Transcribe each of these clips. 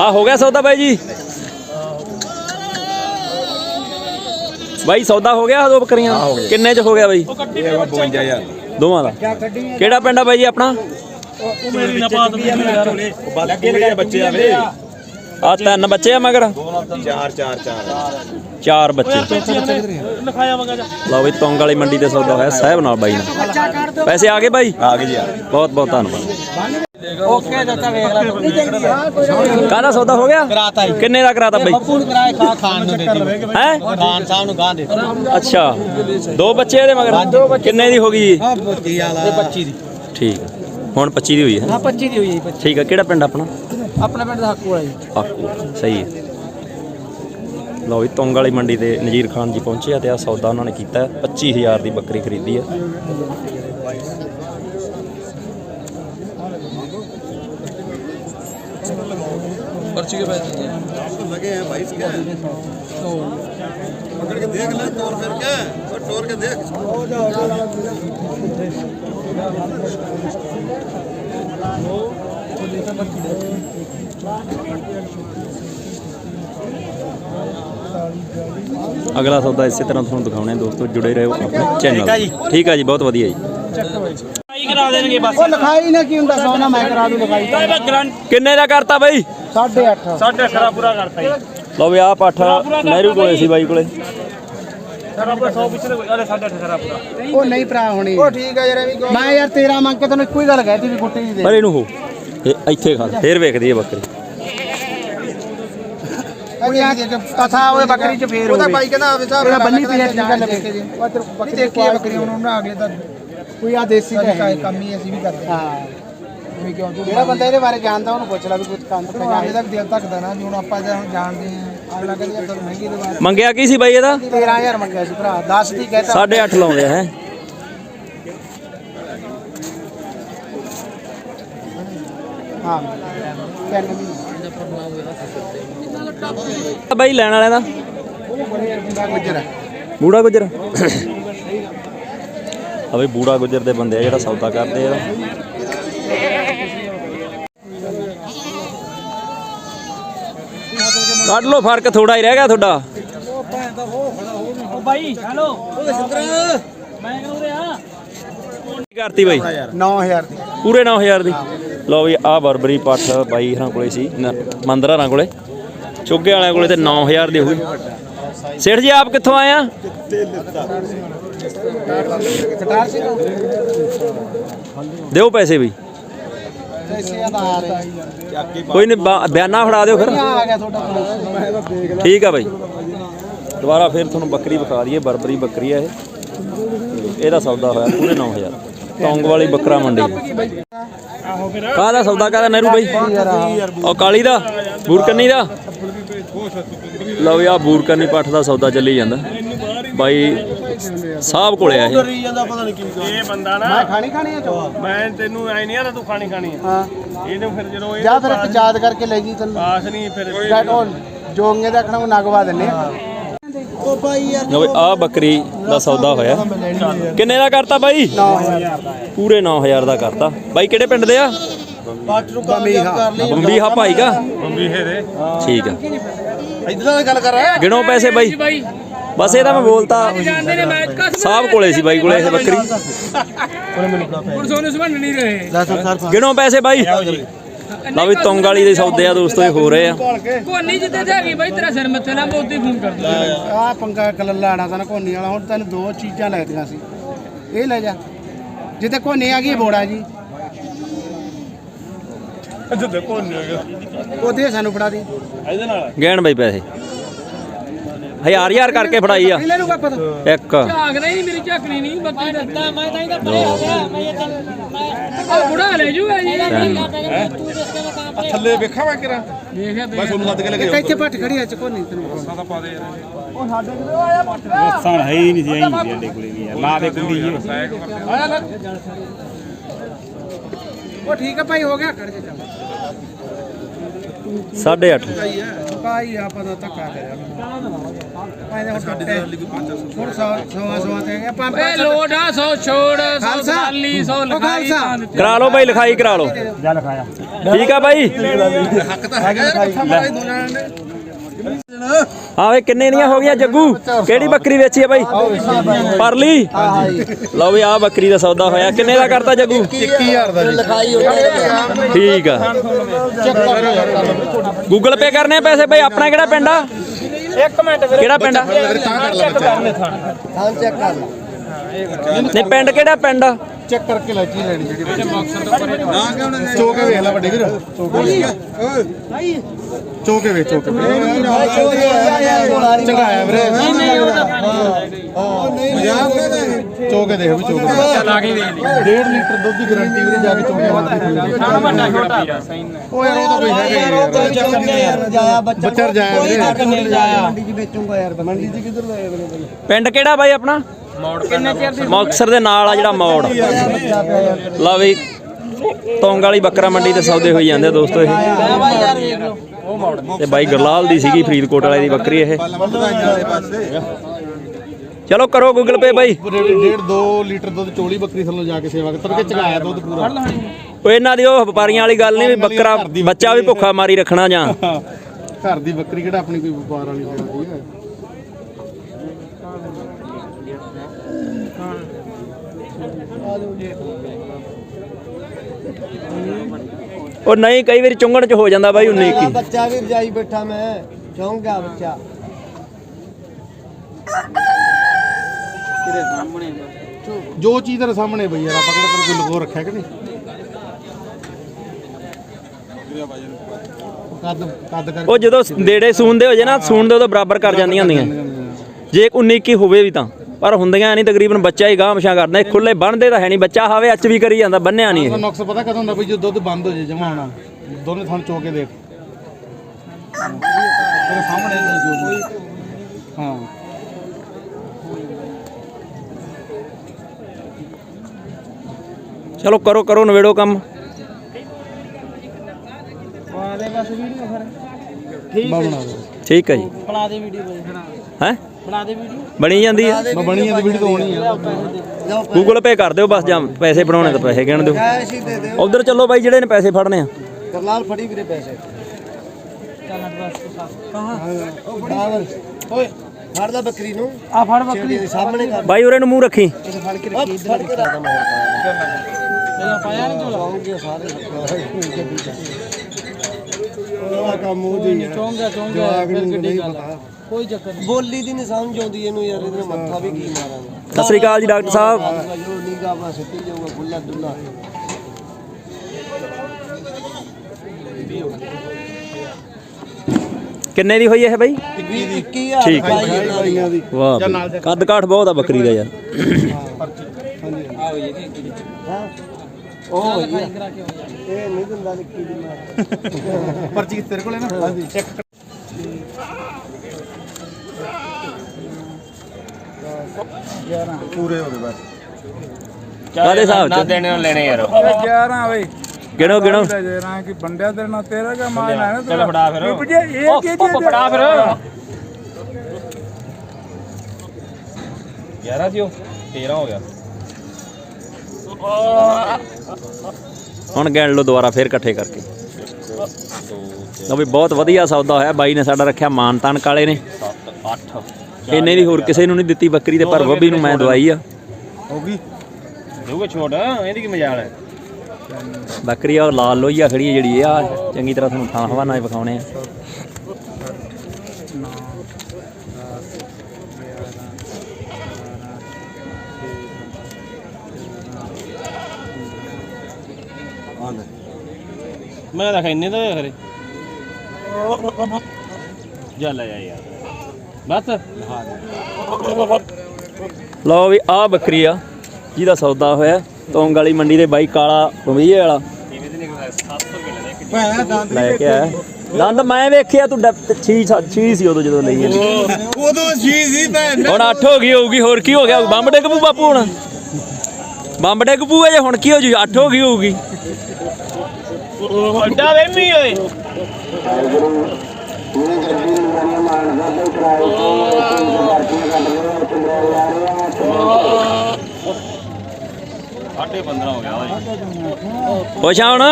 ਆ ਹੋ ਗਿਆ ਸੌਦਾ ਬਾਈ ਜੀ। ਬਾਈ ਸੌਦਾ ਹੋ ਗਿਆ ਦੋ ਬੱਕਰੀਆਂ? ਕਿੰਨੇ ਚ ਹੋ ਗਿਆ ਬਾਈ? ਇਹ 52000 ਦੋਵਾਂ ਦਾ। ਕਿਹੜਾ ਪਿੰਡ ਆ ਬਾਈ ਜੀ ਆਪਣਾ? ਮੇਰੀ। ਨਾ ਬਾਤ ਯਾਰ ਲੱਗੇ ਲਗੇ ਬੱਚੇ ਆਵੇ ਆ ਤਿੰਨ ਬੱਚੇ ਆ ਮਗਰ? ਚਾਰ ਚਾਰ ਚਾਰ। ਚਾਰ ਬੱਚੇ। ਲਿਖਾਇਆ ਵਗਾ ਜਾ। ਲਓ ਬਈ ਤੌਂਗ ਵਾਲੀ ਮੰਡੀ ਤੇ ਸੌਦਾ ਹੋਇਆ ਸਾਹਿਬ ਨਾਲ ਬਾਈ ਨਾਲ। ਪੈਸੇ ਆ ਗਏ ਬਾਈ? ਆ ਗਏ ਜੀ ਬਹੁਤ ਬਹੁਤ ਧੰਨਵਾਦ। ਓਕੇ ਦਿੱਤਾ ਵੇਖ ਲੈ ਕਿੰਨੀ ਚੰਗੀ ਆ। ਕਾਹਦਾ ਸੌਦਾ ਹੋ ਗਿਆ? ਕਰਾਤਾ ਜੀ ਕਿੰਨੇ ਦਾ ਕਰਾਤਾ ਬਾਈ? ਬੱਪੂ ਨੂੰ ਕਰਾਏ ਖਾ ਖਾਣ ਨੂੰ ਦਿੱਤੀ। ਹੈ? ਖਾਨ ਸਾਹਿਬ ਨੂੰ ਗਾਂ ਦਿੱਤੀ। ਅੱਛਾ। ਦੋ ਬੱਚੇ ਇਹਦੇ ਮਗਰ। ਕਿੰਨੇ ਦੀ ਹੋ ਗਈ ਜੀ? ਹਾਂ ਬੁੱਧੀ ਵਾਲਾ। 25 ਦੀ। ਠੀਕ ਆ। ਹੁਣ 25 ਦੀ ਹੋਈ ਹੈ। ਹਾਂ 25 ਦੀ ਹੋਈ ਹੈ ਜੀ ਠੀਕ ਆ। ਕਿਹੜਾ ਪਿੰਡ ਆਪਣਾ? 25 ਆਪਣੇ ਪਿੰਡ ਦਾ ਹੱਕੂ ਵਾਲਾ ਜੀ। ਆਕੂ ਸਹੀ ਹੈ। ਲਓ ਵੀ ਤੁੰਗ ਵਾਲੀ ਮੰਡੀ ਤੇ ਨਜੀਰ ਖਾਨ ਜੀ ਪਹੁੰਚੇ ਆ ਤੇ ਆ ਸੌਦਾ ਉਹਨਾਂ ਨੇ ਕੀਤਾ ਹੈ। 25000 ਦੀ ਬੱਕਰੀ ਖਰੀਦੀ ਆ लगे हैं बाईस के पकड़ के देख ले तोड़ फिर के और तोड़ के देख ਅਗਲਾ ਸੌਦਾ ਇਸੇ ਤਰ੍ਹਾਂ ਤੁਹਾਨੂੰ ਦਿਖਾਉਣੇ ਆ ਦੋਸਤੋ ਜੁੜੇ ਰਹੋ ਆਪਣੇ ਚੈਨਲ ਠੀਕ ਆ ਜੀ ਬਹੁਤ ਵਧੀਆ ਜੀ ਉਹ ਲਿਖਾਈ ਨਾ ਕੀ ਹੁੰਦਾ ਸੋਨਾ ਮੈਂ ਕਰਾ ਦੂ ਲਿਖਾਈ ਕਿੰਨੇ ਦਾ ਕਰਤਾ ਬਾਈ 8.5 ਸਾਢੇ ਅਖਰਾ ਪੂਰਾ ਕਰਤਾ ਜੀ। ਲਓ ਵੀ ਆ ਪਾਠਾ ਨਹਿਰੂ ਕੋਲੇ ਸੀ ਬਾਈ ਕੋਲੇ। ਸਾਰਾ ਪੂਰਾ 100 ਪਿਛਲੇ ਅਰੇ ਸਾਢੇ 8 ਸਾਰਾ ਪੂਰਾ। ਉਹ ਨਹੀਂ ਭਰਾ ਹੋਣੀ। ਉਹ ਠੀਕ ਆ ਯਾਰ ਐਵੇਂ ਕੋਈ ਮੈਂ ਯਾਰ ਤੇਰਾ ਮੰਗ ਕੇ ਤੈਨੂੰ ਇੱਕੋ ਹੀ ਗੱਲ ਕਹਿਤੀ ਵੀ ਗੁੱਟੀ ਦੇ। ਪਰ ਇਹਨੂੰ ਹੋ। ਇਹ ਇੱਥੇ ਖਾ। ਫੇਰ ਵੇਖਦੀ ਹੈ ਬੱਕਰੀ। ਕਥਾ ਉਹ ਬੱਕਰੀ ਚ ਫੇਰ ਉਹ ਤਾਂ ਬਾਈ ਕਹਿੰਦਾ ਆਵੇ ਸਾਹਿਬ ਬੰਨੀ ਪੀਣੇ ਠੀਕ ਆ ਲੱਗੇ ਜੀ। ਉਹ ਤੇ ਬੱਕਰੀ ਦੇਖੀ ਬੱਕਰੀ ਹੁਣ ਉਹਨਾਂ ਅਗਲੇ ਦਾ ਕੋਈ ਆ ਦੇਸੀ ਕੰਮ ਹੀ ਅਸੀਂ ਵੀ ਕਰਦੇ ਹਾਂ। ਜਿਹੜਾ ਬੰਦਾ ਇਹਦੇ ਬਾਰੇ ਜਾਣਦਾ ਉਹਨੂੰ ਪੁੱਛ ਲੈ ਵੀ ਕੁਝ ਕੰਮ ਤਾਂ ਜਾਣੇ ਤੱਕ ਦਿਲ ਧੱਕਦਾ ਨਾ ਵੀ ਹੁਣ ਆਪਾਂ ਜੇ ਹੁਣ ਜਾਣਦੇ ਆ ਅਗਲਾ ਕਹਿੰਦਾ ਤੁਹਾਨੂੰ ਮਹਿੰਗੀ ਦੇ ਬਾਰੇ ਮੰਗਿਆ ਕੀ ਸੀ ਬਾਈ ਇਹਦਾ? 13000 ਮੰਗਿਆ ਸੀ ਭਰਾ 10 ਦੀ ਕਹਿਤਾ। 8.5 ਲਾਉਂਦੇ ਹੈ। ਹਾਂ। ਤਿੰਨ ਵੀ ਬਾਈ ਲੈਣ ਵਾਲਿਆਂ ਦਾ। ਗੁੱਜਰ ਹੈ ਬੂੜਾ ਗੁੱਜਰ। ਆ ਬਈ ਬੂੜਾ ਗੁੱਜਰ ਦੇ ਬੰਦੇ ਆ ਜਿਹੜਾ ਸੌਦਾ ਕਰਦੇ ਆ। ਕੱਢ ਲੋ ਫ਼ਰਕ ਥੋੜਾ ਹੀ ਰਹਿ ਗਿਆ ਤੁਹਾਡਾ। ਉਹ 9000 ਦੀ। ਦੀ। ਲਓ ਵੀ ਆ ਬਰਬਰੀ ਪੱਠ ਬਾਈ ਹਰਾਂ ਕੋਲੇ ਸੀ ਮੰਦਰਾ ਹਰਾਂ ਕੋਲੇ। ਚੁੱਗੇ ਵਾਲਿਆਂ ਕੋਲੇ ਤੇ 9000 ਦੀ ਹੋਈ ਸੇਠ ਜੀ ਆਪ ਕਿੱਥੋਂ ਆਏ ਆ? ਦਿਓ ਪੈਸੇ ਵੀ ਪੈਸੇ ਆ ਆ ਰਹੇ ਕੋਈ ਨਹੀਂ, ਬਾ- ਬਿਆਨਾ ਫੜਾ ਦਿਓ ਫਿਰ। ਆ ਗਿਆ ਤੁਹਾਡਾ ਪੁਲਿਸ ਠੀਕ ਆ ਬਾਈ। ਦੁਬਾਰਾ ਫਿਰ ਤੁਹਾਨੂੰ ਬੱਕਰੀ ਵਿਖਾ ਦਈਏ, ਬਰਬਰੀ ਬੱਕਰੀ ਆ ਇਹ। ਇਹਦਾ ਸੌਦਾ ਹੋਇਆ ਪੂਰੇ 9000 ਟੌਂਗ ਵਾਲੀ ਬੱਕਰਾ ਮੰਡੀ ਕਾਹਦਾ ਸੌਦਾ ਕਾਹਦਾ ਨਹਿਰੂ ਬਾਈ? ਉਹ ਕਾਲੀ ਦਾ, ਬੂਰਕਨੀ ਦਾ? ਲਓ ਯਾ ਬੂਰਕਨੀ ਪੱਠ ਦਾ ਸੌਦਾ ਚੱਲੀ ਜਾਂਦਾ। ਬਾਈ ਸਾਹਿਬ ਕੋਲੇ ਆ ਇਹ। ਇਹ ਬੰਦਾ ਨਾ ਮੈਂ ਖਾਣੀ ਖਾਣੀ ਆ ਚੋ ਮੈਂ ਤੈਨੂੰ ਐ ਨਹੀਂ ਆਦਾ ਤੂੰ ਖਾਣੀ ਖਾਣੀ ਆ। ਹਾਂ। ਇਹਨੂੰ ਫਿਰ ਜਦੋਂ ਇਹ ਜਾਂ ਫਿਰ ਇੱਕ ਯਾਦ ਕਰਕੇ ਲੈ ਜੀ ਤੈਨੂੰ। ਪਾਸ ਨਹੀਂ ਫਿਰ ਜੋਗੇ ਦਾ ਖਣਾ ਨਗਵਾ ਦਿੰਨੇ ਆ। ਉਹ ਭਾਈ ਯਾਰ। ਲਓ ਬਈ ਆ ਬੱਕਰੀ ਦਾ ਸੌਦਾ ਹੋਇਆ। ਕਿੰਨੇ ਦਾ ਕਰਤਾ ਬਾਈ? 9000 ਦਾ। ਪੂਰੇ 9000 ਦਾ ਕਰਤਾ। ਬਾਈ ਕਿਹੜੇ ਪਿੰਡ ਦੇ ਆ? ਬੰਬੀਹਾ। ਭਾਈ ਕਾ? ਬੰਬੀ ਹੈ ਠੀਕ ਆ। ਇਦਾਂ ਦੀ ਗੱਲ ਕਰ। ਗਿਣੋ ਪੈਸੇ ਬਾਈ। ਬਸ ਇਹਦਾ ਮੈਂ ਬੋਲਤਾ। ਸਾਹਿਬ ਕੋਲੇ ਸੀ ਬਾਈ ਕੋਲੇ ਇਹ ਬੱਕਰੀ। ਗਿਣੋ ਪੈਸੇ ਬਾਈ। ਲਓ ਵੀ ਤੁੰਗ ਵਾਲੀ ਦੇ ਸੌਦੇ ਆ ਦੋਸਤੋ ਇਹ ਹੋ ਰਹੇ ਆ। ਕੋਨੀ ਜਿੱਤੇ ਜਾ ਗਈ ਬਾਈ ਤੇਰਾ ਸਿਰ ਮੱਥੇ ਨਾਲ ਮੋਦੀ ਫੋਨ ਕਰ ਦੂੰ ਆ। ਪੰਗਾ ਕਲੱਲਾ ਆਣਾ ਤਾਂ ਕੋਨੀ ਵਾਲਾ ਹੁਣ ਤੈਨੂੰ ਦੋ ਚੀਜ਼ਾਂ ਲੱਗਦੀਆਂ ਸੀ। ਇਹ ਲੈ ਜਾ। ਜਿੱਤੇ ਕੋਨੀ ਆ ਗਈ ਬੋੜਾ ਜੀ। ਜਦੋਂ ਕੋਣ ਨਹੀਂ ਹੈਗਾ ਉਹਦੇ ਸਾਨੂੰ ਫੜਾ ਦੀ। ਇਹਦੇ ਨਾਲ ਗਿਣ ਬਾਈ ਪੈਸੇ। ਹਜ਼ਾਰ ਹਜ਼ਾਰ ਕਰਕੇ ਫੜਾਈ ਆ। ਲੈ ਲੂਗਾ ਪਤਾ ਇੱਕ। ਝਾਕਣਾ ਹੀ ਨਹੀਂ ਮੇਰੀ ਝਾਕਣੀ ਨਹੀਂ ਬੱਤੀ ਦਾ ਮੈਂ ਤਾਂ ਇਹਦਾ ਪੜਿਆ ਹੋ ਗਿਆ ਮੈਂ ਇਹ ਬੁੜਾ ਲੈ ਜੂਗਾ ਜੀ। ਥੱਲੇ ਵੇਖਾਂ ਮੈਂ ਕਿਰਾ ਦੇਖਿਆ ਮੈਂ ਤੁਹਾਨੂੰ ਲੱਦ ਕੇ ਲੈ ਕੇ ਇੱਥੇ ਪੱਟ ਖੜੀ ਆ ਚ ਕੋਨੀ ਤੈਨੂੰ ਤਾਂ ਪਾ ਦੇ ਯਾਰ। ਸਾਨ ਹੈ ਹੀ ਨਹੀਂ ਸੀ ਆਈ ਨਹੀਂ ਸਾਡੇ ਕੋਲੇ ਵੀ ਯਾਰ ਲਾ ਦੇ ਕੁੰਡੀ ਜੀ ਉਹ ਠੀਕ ਆ ਭਾਈ ਹੋ ਗਿਆ ਖੜ ਜਾ ਚੱਲ। 8.5 ਕਾਈ ਆਪਾਂ ਦਾ ਧੱਕਾ ਕਰਿਆ ਮੈਂ ਹੁਣ ਟੁੱਟੇ। ਹੁਣ ਸਵਾ ਸਵਾ ਸਵਾ ਤੇ ਗਿਆ ਪੰਜ ਲੋਡਾ 100 ਛੋੜ 100 ਖਾਲਸਾ। ਸਾਲੀ 100 ਉਹ ਲਿਖਾਈ ਖਾਲਸਾ। ਤਾਂ ਦਿੱਤੀ। ਕਰਾ ਲਓ ਬਾਈ ਲਿਖਾਈ ਕਰਾ ਲਓ। ਜਾ ਲਿਖਾਇਆ। ਠੀਕ ਆ ਬਾਈ? ਹੱਕ ਤਾਂ ਹੈਗਾ। ਪੱਥਾ ਮਾਰੇ ਦੋ ਜਣਾਂ ਨੇ। ਹਾਂ ਵੇ ਕਿੰਨੇ ਦੀਆਂ ਹੋ ਗਈਆਂ ਜੱਗੂ? ਕਿਹੜੀ ਬੱਕਰੀ ਵੇਚੀ ਆ ਬਾਈ? ਪਰਲੀ? ਲਓ ਵੀ ਆ ਬੱਕਰੀ ਦਾ ਸੌਦਾ ਹੋਇਆ। ਕਿੰਨੇ ਦਾ ਕਰਤਾ ਜੱਗੂ? 21000 ਦਾ ਜੀ ਠੀਕ ਆ। ਗੂਗਲ ਪੇ ਕਰਨੇ ਆ ਪੈਸੇ ਬਾਈ। ਆਪਣਾ ਕਿਹੜਾ ਪਿੰਡ ਆ? ਇੱਕ ਮਿੰਟ ਵੀਰੇ। ਕਿਹੜਾ ਪਿੰਡ ਆ? ਹਾਂ ਚੈੱਕ ਕਰ ਲੈ। ਨਹੀਂ ਪਿੰਡ ਕਿਹੜਾ ਪਿੰਡ ਆ? ਚੈੱਕ ਕਰਕੇ ਲੈ ਕੀ ਲੈਣੀ ਜਿਹੜੀ ਨਾ ਕਿਉਂ ਨਾ ਚੋਕੇ ਵੇਖ ਲੈ ਵੱਡੇ ਵੀਰ ਚੋਕੇ ਚੋਕੇ ਵੇਖ ਚੋਕੇ ਚੰਗਾਇਆ ਵੀਰੇ ਚੋਕੇ ਦੇਖ ਵੀ ਚੋਕੇ ਲਾ ਕੇ ਵੇਖ ਲਈ 1.5 ਲੀਟਰ ਦੁੱਧ ਦੀ ਗਾਰੰਟੀ ਵੀਰੇ ਜਾ ਕੇ ਚੋਕੇ ਮਾਰਦੀ ਖਾਣ ਵੱਡਾ ਛੋਟਾ ਉਹ ਯਾਰ ਉਹ ਤਾਂ ਕੋਈ ਹੈਗਾ ਯਾਰ ਬੱਚਾ ਰਜਾਇਆ ਵੀਰੇ ਮੰਡੀ 'ਚ ਵੇਚੂਗਾ ਯਾਰ ਮੰਡੀ 'ਚ ਕਿੱਧਰ ਲਾਇਆ ਵੀਰੇ ਪਿੰਡ ਕਿਹੜਾ ਬਾਈ ਆਪਣਾ ਮੁਕਤਸਰ ਦੇ ਨਾਲ ਆ ਜਿਹੜਾ ਮੋੜ। ਲਓ ਵੀ ਤੌਂਗ ਵਾਲੀ ਬੱਕਰਾ ਮੰਡੀ ਤੇ ਸੌਦੇ ਹੋਈ ਜਾਂਦੇ ਦੋਸਤੋ ਇਹ। ਬਾਈ ਯਾਰ ਵੇਖ ਲਓ ਉਹ ਮੋੜ ਤੇ ਬਾਈ ਗਰਲਾਲ ਦੀ ਸੀਗੀ ਫਰੀਦਕੋਟ ਵਾਲੇ ਦੀ ਬੱਕਰੀ ਇਹ। ਚਲੋ ਕਰੋ ਗੂਗਲ ਪੇ ਬਾਈ। ਡੇਢ 2 ਲੀਟਰ ਦੁੱਧ ਚੋਲੀ ਬੱਕਰੀ ਥੱਲੋਂ ਜਾ ਕੇ ਸੇਵਾ ਕਰ। ਤੜਕੇ ਚਗਾਇਆ ਦੁੱਧ ਪੂਰਾ। ਉਹ ਇਹਨਾਂ ਦੀ ਉਹ ਵਪਾਰੀਆਂ ਵਾਲੀ ਗੱਲ ਨਹੀਂ ਵੀ ਬੱਕਰਾ ਬੱਚਾ ਵੀ ਭੁੱਖਾ ਮਾਰੀ ਰੱਖਣਾ ਜਾਂ। ਘਰ ਦੀ ਬੱਕਰੀ ਕਿਹੜਾ ਆਪਣੀ ਕੋਈ ਵਪਾਰ ਵਾਲੀ ਹੁੰਦੀ ਹੈ? ਉਹ ਨਹੀਂ ਕਈ ਵਾਰੀ ਚੁੰਗਣ ਚ ਹੋ ਜਾਂਦਾ ਬਾਈ 19 ਕੀ। ਬੱਚਾ ਵੀ ਰਜਾਈ ਬੈਠਾ ਮੈਂ ਚੌਂਕ ਗਿਆ ਬੱਚਾ। ਜੋ ਚੀਜ਼ ਤੇਰੇ ਸਾਹਮਣੇ ਬਈ ਯਾਰ ਆਪਾਂ ਕਿਹੜਾ ਤੇਰੇ ਕੋਈ ਲਗੋ ਰੱਖਿਆ ਕਿ ਨਹੀਂ? ਕੱਦ ਕੱਦ ਕਰ ਉਹ ਜਦੋਂ ਦੇੜੇ ਸੂਣਦੇ ਹੋ ਜੇ ਨਾ ਸੂਣਦੇ ਉਹਦੇ ਬਰਾਬਰ ਕਰ ਜਾਂਦੀਆਂ ਹੁੰਦੀਆਂ। ਜੇ 19 ਕੀ ਹੋਵੇ ਵੀ ਤਾਂ। ਪਰ ਹੁੰਦੀਆਂ ਨਹੀਂ ਤਕਰੀਬਨ ਬੱਚਾ ਹੀ ਗਾਂਹ ਮਸ਼ਾ ਕਰਦਾ। ਖੁੱਲੇ ਬੰਨਦੇ ਤਾਂ ਹੈ ਨਹੀਂ ਬੱਚਾ ਹਾਵੇ ਅੱਚ ਵੀ ਕਰੀ ਜਾਂਦਾ ਬੰਨਿਆ ਨਹੀਂ ਇਹ। ਨੁਕਸ ਪਤਾ ਕਦੋਂ ਹੁੰਦਾ ਬਈ ਜਦੋਂ ਦੁੱਧ ਬੰਦ ਹੋ ਜੇ ਜਮਾ ਹੋਣਾ। ਦੋਨੇ ਤੁਹਾਨੂੰ ਚੋ ਕੇ ਦੇਖ। ਤੇਰੇ ਸਾਹਮਣੇ ਨਹੀਂ ਜੋ ਹਾਂ। ਚਲੋ ਕਰੋ ਕਰੋ ਨਵੇੜੋ ਕੰਮ। ਬਣਾ ਦੇ ਬਸ ਵੀਡੀਓ ਫਿਰ। ਬਣਾ ਦੇ ਠੀਕ ਹੈ ਜੀ। ਬਣਾ ਦੇ ਵੀਡੀਓ ਹੈ? ਬਣਾ ਦੇ ਵੀਡੀਓ। ਬਣੀ ਜਾਂਦੀ ਹੈ ਮੈਂ ਬਣੀ ਜਾਂਦੀ ਵੀਡੀਓ ਤਾਂ ਹੋਣੀ ਆ। ਗੂਗਲ ਪੇ ਕਰ ਦਿਓ ਬਸ ਜਾਂ ਪੈਸੇ ਫੜਾਉਣੇ ਤਾਂ ਪੈਸੇ ਗਿਣ ਦਿਓ। ਕੈਸ਼ ਹੀ ਦੇ ਦੇ ਉਧਰ ਚੱਲੋ ਬਾਈ ਜਿਹੜੇ ਨੇ ਪੈਸੇ ਫੜਨੇ ਆ। ਕਰਲਾਲ ਫੜੀ ਵੀਰੇ ਪੈਸੇ। ਚੱਲ ਬਸ ਕਹਾਂ ਉਹ ਬਰਾਬਰ ਓਏ ਫੜ ਲੈ ਬੱਕਰੀ ਨੂੰ। ਆ ਫੜ ਬੱਕਰੀ। ਦੇ ਸਾਹਮਣੇ ਕਰ। ਬਾਈ ਉਰੇ ਨੂੰ ਮੂੰਹ ਰੱਖੀ। ਇਹ ਫੜ ਕੇ ਰੱਖੀ ਫੜ ਕੇ ਰੱਖ। ਮੈਂ ਪਹਿਲਾਂ ਪਾਇਆ ਨਹੀਂ ਝੋਲਾ ਚੌਂਕ ਸਾਰੇ ਉਹ ਕੰਮ ਉਹ ਜੀ ਚੌਂਗਾ ਚੌਂਗਾ। ਜਵਾਕ ਫਿਰ ਨਹੀਂ ਗੱਲ ਕੋਈ ਚੱਕਰ ਨਹੀਂ। ਬੋਲੀ ਦੀ ਨਹੀਂ ਸਮਝ ਆਉਂਦੀ ਇਹਨੂੰ ਯਾਰ ਇਹਦਾ ਮੱਥਾ ਵੀ ਕੀ ਮਾਰਾਂ ਸਤਿ ਸ੍ਰੀ ਅਕਾਲ ਜੀ ਡਾਕਟਰ ਸਾਹਿਬ। ਜੋ ਨੀਗਾ ਬਸ ਸਿੱਟੀ ਜਾਊਗਾ ਖੁੱਲਾ ਡੁੱਲਾ ਕਿੰਨੇ ਦੀ ਹੋਈ ਇਹ ਬਾਈ? 21000 ਠੀਕ ਹੈ। ਪਾਈ ਇਹਨਾਂ ਦੀ। ਵਾਹ ਬਈ। ਕੱਦ ਕਾਠ ਬਹੁਤ ਆ ਬੱਕਰੀ ਦਾ ਯਾਰ। ਹਾਂ ਉਹ ਹੋਈ ਆ। ਇਹ ਨਹੀਂ ਦਿੰਦਾ ਨਿੱਕੀ ਦੀ ਮਾਰ। ਪਰਚੀ ਤੇਰੇ ਕੋਲ ਹੈ ਨਾ ਹਾਂਜੀ ਪੂਰੇ ਹੋ ਗਏ ਬਸ। ਕਾਦੇ ਹਿਸਾਬ ਚ? ਦੇਣੇ ਨੂੰ ਲੈਣੇ ਯਾਰ। 11 ਵੇ ਗਿਣੋ ਗਿਣੋ। ਜੇਰਾ ਕਿ ਬੰਡਿਆ ਤੇਰੇ ਨਾਲ ਤੇਰਾ ਕਾ ਮਾਨ ਹੈ ਨਾ ਚੱਲ ਫੜਾ ਫਿਰ। ਜੇ ਇਹ ਕੀ ਉਹ ਫੜਾ ਫਿਰ। 11 ਸੀ ਉਹ? 13 ਹੋ ਗਿਆ। ਹੁਣ ਗਿਣ ਲਓ ਦੁਬਾਰਾ ਫੇਰ ਇਕੱਠੇ ਕਰਕੇ। ਲਓ ਵੀ ਬਹੁਤ ਵਧੀਆ ਸੌਦਾ ਹੋਇਆ। ਬਾਈ ਨੇ ਸਾਡਾ ਰੱਖਿਆ ਮਾਨਤਾਨ ਕਾਲੇ ਨੇ। 7 8 ਇੰਨੇ ਦੀ ਹੋਰ ਕਿਸੇ ਨੂੰ ਨਹੀਂ ਦਿੱਤੀ ਬੱਕਰੀ ਤੇ ਪਰ ਬੱਬੀ ਨੂੰ ਮੈਂ ਦਵਾਈ ਆ। ਹੋ ਗਈ ਦੂਗੇ ਛੋਟ ਇਹਦੀ ਕੀ ਮਜਾਲ ਹੈ? ਬੱਕਰੀ ਆ ਲਾਲ ਲੋਹੀਆ ਖੜੀ ਹੈ ਜਿਹੜੀ ਆ ਚੰਗੀ ਤਰ੍ਹਾਂ ਤੁਹਾਨੂੰ ਥਾਂ ਹਵਾਨਾ ਵਿਖਾਉਣੇ ਆ। ਮੈਂ ਤਾਂ ਇੰਨੇ ਦਾ ਹੋਇਆ ਖਰੇ। ਜਾ ਲੈ ਜਾ ਯਾਰ। ਬਸ। ਲਓ ਵੀ ਆ ਬੱਕਰੀ ਆ ਜਿਹਦਾ ਸੌਦਾ ਹੋਇਆ ਤੋਂਗ ਵਾਲੀ ਮੰਡੀ ਦੇ ਬਾਈ ਕਾਲਾ ਬੰਬਈਏ ਵਾਲਾ। ਲੈ ਕੇ ਆਇਆ। ਦੰਦ ਮੈਂ ਵੇਖਿਆ ਤੂੰ ਛੀ ਛੀ ਸੀ ਉਦੋਂ ਜਦੋਂ ਲਈ। ਉਦੋਂ ਜੀ ਸੀ ਭੈਣ ਹੁਣ 8 ਹੋ ਗਈ ਹੋਊਗੀ ਹੋਰ ਕੀ ਹੋ ਗਿਆ? ਬੰਬ ਡਿੱਗ ਪੂ ਬਾਪੂ ਹੁਣ। ਬੰਬ ਡਿੱਗ ਪੂ ਜੇ ਹੁਣ ਕੀ ਹੋ ਜੂ? 8 ਹੋ ਗਈ ਹੋਊਗੀ। ਵੱਡਾ ਵੇਮੀ ਓਏ। ਖੁਸ਼ ਆ ਹੁਣ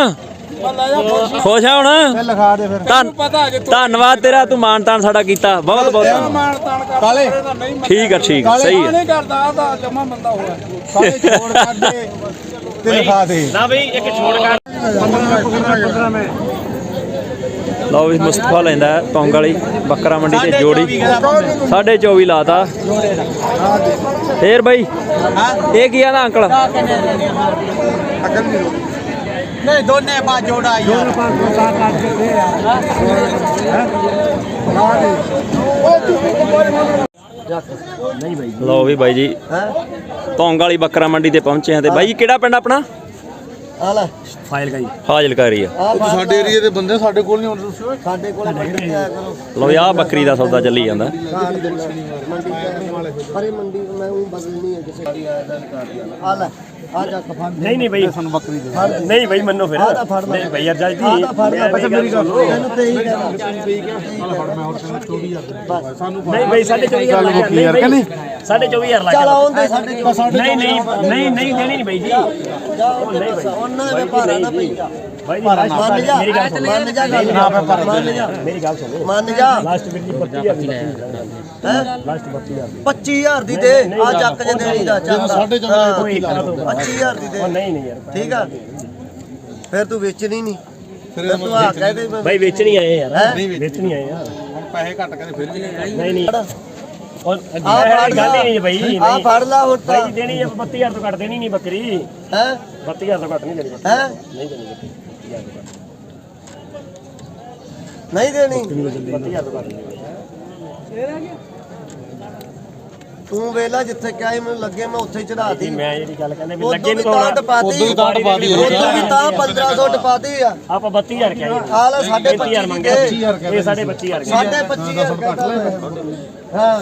ਖੁਸ਼ ਆ ਹੁਣ? ਲਿਖਾ ਦੇ ਫਿਰ ਧੰਨ ਧੰਨਵਾਦ ਤੇਰਾ ਤੂੰ ਮਾਣ ਤਾਣ ਸਾਡਾ ਕੀਤਾ। ਬਹੁਤ ਬਹੁਤ ਧੰਨਵਾਦ। ਮਾਨ ਤਾਨ ਕਰ ਕਾਲੇ ਨਹੀਂ ਠੀਕ ਆ ਠੀਕ ਆ, ਸਹੀ ਹੈ ਨਹੀਂ ਕਰਦਾ ਆ ਤਾਂ ਜਮਾ ਬੰਦਾ ਹੋਇਆ ਕਾਲੇ ਛੋੜ ਦੇ ਤੇ ਲਿਖਾ ਦੇ। ਨਾ ਬਈ ਇੱਕ ਛੋੜ ਕਰ ਲਓ ਵੀ ਮੁਸਤਫਾ ਲੈਂਦਾ ਤੌਂਗ ਵਾਲੀ ਬੱਕਰਾ ਮੰਡੀ ਤੇ ਜੋੜੀ। ਸਾਢੇ 24 ਲਾਤਾ। ਫੇਰ ਬਈ ਇਹ ਕੀ ਆਦਾ ਅੰਕਲ? ਨਹੀਂ ਦੋਨੇ ਬਾ ਜੋੜਾ ਯਾਰ ਲਓ ਵੀ ਬਾਈ ਜੀ ਤੌਂਗ ਵਾਲੀ ਬੱਕਰਾ ਮੰਡੀ ਤੇ ਪਹੁੰਚੇ ਹਾਂ ਤੇ ਬਾਈ ਜੀ ਕਿਹੜਾ ਪਿੰਡ ਆਪਣਾ? ਆ ਲੈ। ਫਾਜ਼ਿਲਕਾ ਏਰੀਆ ਆ। ਸਾਡੇ ਏਰੀਏ ਦੇ ਬੰਦੇ ਸਾਡੇ ਕੋਲ ਨਹੀਂ ਆਉਂਦੇ ਤੁਸੀਂ ਓਏ। ਸਾਡੇ ਕੋਲ ਮੰਡੀ ਤੇ ਆਇਆ ਕਰੋ। ਲਓ ਆਹ ਬੱਕਰੀ ਦਾ ਸੌਦਾ ਚੱਲੀ ਜਾਂਦਾ। ਮੰਡੀ ਤੇ ਅਰੇ ਮੰਡੀ ਮੈਂ ਉਹ ਬਦਲਣੀ ਹੈ ਕਿਸੇ ਦੀ। ਆਇਆ ਕਰ ਆ ਲੈ ਆ ਜਾ ਕਫਾ ਨਹੀਂ ਨਹੀਂ ਬਈ। ਸਾਨੂੰ ਬੱਕਰੀ ਦੇ ਨਹੀਂ ਬਈ ਮੰਨੋ ਫਿਰ। ਆ ਤਾਂ ਫੜ ਲੈ। ਨਹੀਂ ਬਈ ਯਾਰ ਜਲਦੀ ਆ ਤਾਂ ਫੜ ਲੈ। ਅੱਛਾ ਮੇਰੀ ਗੱਲ ਤੈਨੂੰ ਤੇ ਹੀ। ਕਹਿਣਾ। ਨਹੀਂ ਬਈ ਸਾਡੇ 24000 ਲੱਗ ਕਿ ਨਹੀਂ? ਸਾਡੇ 24000 ਲੱਗ ਚੱਲ ਆਉਂਦੇ ਸਾਡੇ ਕੋਲ ਨਹੀਂ ਨਹੀਂ ਨਹੀਂ ਨਹੀਂ ਦੇਣੀ ਨਹੀਂ ਬਈ ਜੀ। ਜਾ ਉਹਨਾਂ ਦੇ ਭਾਰਾ ਨਾ ਪਈ ਜਾ। ਬਾਈ ਜੀ ਮੰਨ ਜਾ ਮੇਰੀ ਗੱਲ ਸੁਣ। ਮੰਨ ਜਾ ਗੱਲ। ਮੰਨ ਜਾ। ਮੇਰੀ ਗੱਲ ਸੁਣ। ਮੰਨ ਜਾ। ਲਾਸਟ ਵੀਰ ਜੀ 32000 ਦੀ ਹੈ? ਲਾਸਟ 32000 25000 ਦੀ ਦੇ। ਆ ਚੱਕ ਜੇ ਦੇਣੀ ਦਾ ਦੋ। 25000 ਦੀ ਦੇ। ਉਹ ਨਹੀਂ ਨਹੀਂ ਯਾਰ ਠੀਕ ਆ? ਫਿਰ ਤੂੰ ਵੇਚਣੀ ਨਹੀਂ। ਫਿਰ ਤੂੰ ਆ ਕਹਿ ਦੇ ਮੈਂ ਬਾਈ। ਵੇਚ ਨਹੀਂ ਆਏ ਯਾਰ। ਹੈਂ? ਵੇਚ ਨਹੀਂ ਆਏ ਯਾਰ। ਹੁਣ ਪੈਸੇ ਘੱਟ ਕਹਿੰਦੇ ਫਿਰ ਵੀ ਨਹੀਂ ਨਹੀਂ ਨਹੀਂ। ਉਹ ਆ ਫੜ ਗੱਲ ਹੀ ਨਹੀਂ ਬਈ ਆ ਨਹੀਂ। ਫੜ ਲਾ ਹੁਣ ਬਾਈ ਤਾਂ ਜੀ ਦੇਣੀ ਹੈ 32000 ਤੋਂ ਘੱਟ ਦੇਣੀ ਨਹੀਂ ਬੱਕਰੀ। ਹੈ? 32000 ਤੋਂ ਘੱਟ ਨਹੀਂ ਦੇਣੀ। ਹੈ? ਨਹੀਂ ਦੇਣੀ ਬੱਕਰੀ 32000 ਤੋਂ ਘੱਟ। ਨਹੀਂ ਦੇਣੀ। 32000 ਤੋਂ ਘੱਟ ਨਹੀਂ ਤੂੰ ਵੇਲਾ ਜਿੱਥੇ ਕਿਹਾ ਸੀ ਮੈਨੂੰ ਲੱਗੇ ਮੈਂ ਉੱਥੇ ਹੀ ਚੜਾਤੀ ਮੈਂ ਜਿਹੜੀ ਗੱਲ ਕਹਿੰਦੇ ਵੀ ਲੱਗੇ ਵੀ ਨੂੰ ਤਾਂ ਟਪਾਤੀ ਉਦੋਂ ਵੀ ਤਾਂ ਟਪਾਤੀ ਹੋਈ ਉਦੋਂ ਵੀ ਤਾਂ 1500 ਟਪਾਤੀ ਆ। ਆਪਾਂ 32000 ਕਿਹਾ ਆ ਲੈ ਸਾਢੇ 25 ਮੰਗਿਆ। ਮੰਗੇ ਇਹ ਸਾਡੇ 25000 ਕਿਹਾ ਸਾਢੇ 25000 ਹਾਂ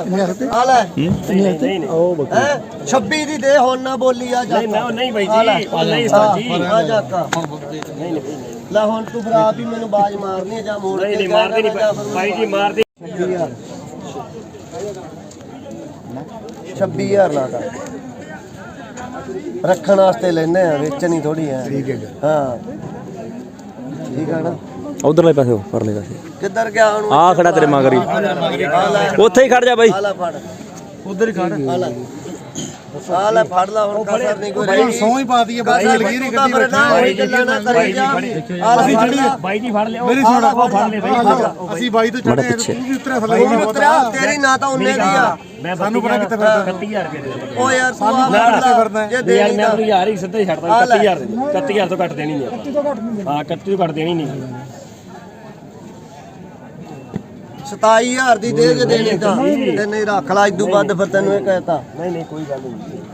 ਆ ਲੈ ਨਹੀਂ ਨਹੀਂ ਉਹ ਹੈ? 26 ਦੀ ਦੇ ਹੁਣ ਨਾ ਬੋਲੀ ਆ ਜਾ ਨਹੀਂ ਨਾ ਉਹ ਨਹੀਂ ਬਾਈ ਜੀ ਉਹ ਨਹੀਂ ਉਸਤਾਦ ਜੀ ਆ ਜਾਕਾ ਨਹੀਂ ਨਹੀਂ ਨਹੀਂ। ਲੈ ਹੁਣ ਤੂੰ ਫਿਰ ਆਪ ਹੀ ਮੈਨੂੰ ਬਾਜ ਮਾਰਨੀ ਹੈ ਜਾਂ ਮੋੜ ਨਹੀਂ ਕੇ ਨਹੀਂ ਮਾਰਦੇ ਨਹੀਂ ਬਾਈ। ਜੀ ਮਾਰਦੇ 26000 ਲਾਤਾ ਰੱਖਣ ਵਾਸਤੇ ਲੈਨੇ ਆ ਵੇਚਣੀ ਥੋੜੀ ਹੈ ਠੀਕ ਹੈ ਹਾਂ। ਠੀਕ ਹੈ ਨਾ? ਉਧਰਲੇ ਪਾਸੇ ਪਰਲੇ ਪਾਸੇ। ਕਿੱਧਰ ਗਿਆ ਹੁਣ? ਆ ਖੜਾ ਤੇਰੇ ਮਗਰ ਹੀ। ਉੱਥੇ ਹੀ ਖੜ ਜਾ ਬਾਈ। ਫੜ। ਉਧਰ ਹੀ ਖੜ। ਆ ਲੈ ਆ ਲੈ ਫੜ ਲਾ ਹੁਣ ਕਸਰ ਨਹੀਂ ਕੋਈ ਸੌਂ ਹੀ ਪਾਤੀ ਹੈ ਬਾਈ ਲਗੀਰੀ ਗੱਡੀ ਬੈਠਾ ਹੋਈ ਗੱਲਾਂ ਨਾ ਕਰੀ ਜਾ ਆ ਲੈ ਫੜ ਲਾ। ਬਾਈ ਜੀ ਫੜ ਲਿਓ ਮੇਰੀ ਸੁਣ। ਉਹ ਫੜ ਲੈ। ਬਾਈ ਅਸੀਂ ਬਾਈ ਤੋਂ ਚੜੇ ਤੂੰ ਵੀ ਉਤਰਿਆ ਥੱਲੇ ਤੂੰ ਉਤਰਿਆ ਤੇਰੀ ਨਾ ਤਾਂ ਉਹਨੇ ਦੀ ਆ। ਮੈਂ ਸਾਨੂੰ ਪਤਾ ਕਿੱਥੇ ਫਿਰਦਾ। 31000 ਰੁਪਏ ਦੇ ਦੇਣਾ ਉਹ ਯਾਰ ਤੂੰ ਆ ਸਾਨੂੰ ਫੜ ਕਿੱਥੇ ਫਿਰਦਾ ਲਾ। ਹੈ? ਜੇ ਯਾਰ ਦੇਣੀ ਮੈਂ ਤਾਂ। ਆਪਣੀ ਯਾਰ ਹੀ ਸਿੱਧਾ ਹੀ ਛੱਡਦਾ 31000 ਦੇ 31000 ਤੋਂ ਘੱਟ ਦੇਣੀ ਨਹੀਂ ਆਪਾਂ। ਹਾਂ 31 ਤੋਂ ਘੱਟ ਦੇਣੀ ਨਹੀਂ। 27000 ਦੀ ਦੇ ਜੇ ਦੇਣੀ ਤਾਂ। ਤੇ ਨਹੀਂ ਰੱਖ ਲਾ ਇਦੋਂ ਵੱਧ ਫਿਰ ਤੈਨੂੰ ਇਹ ਕਹਿਤਾ। ਨਹੀਂ ਨਹੀਂ, ਕੋਈ ਗੱਲ ਨਹੀਂ।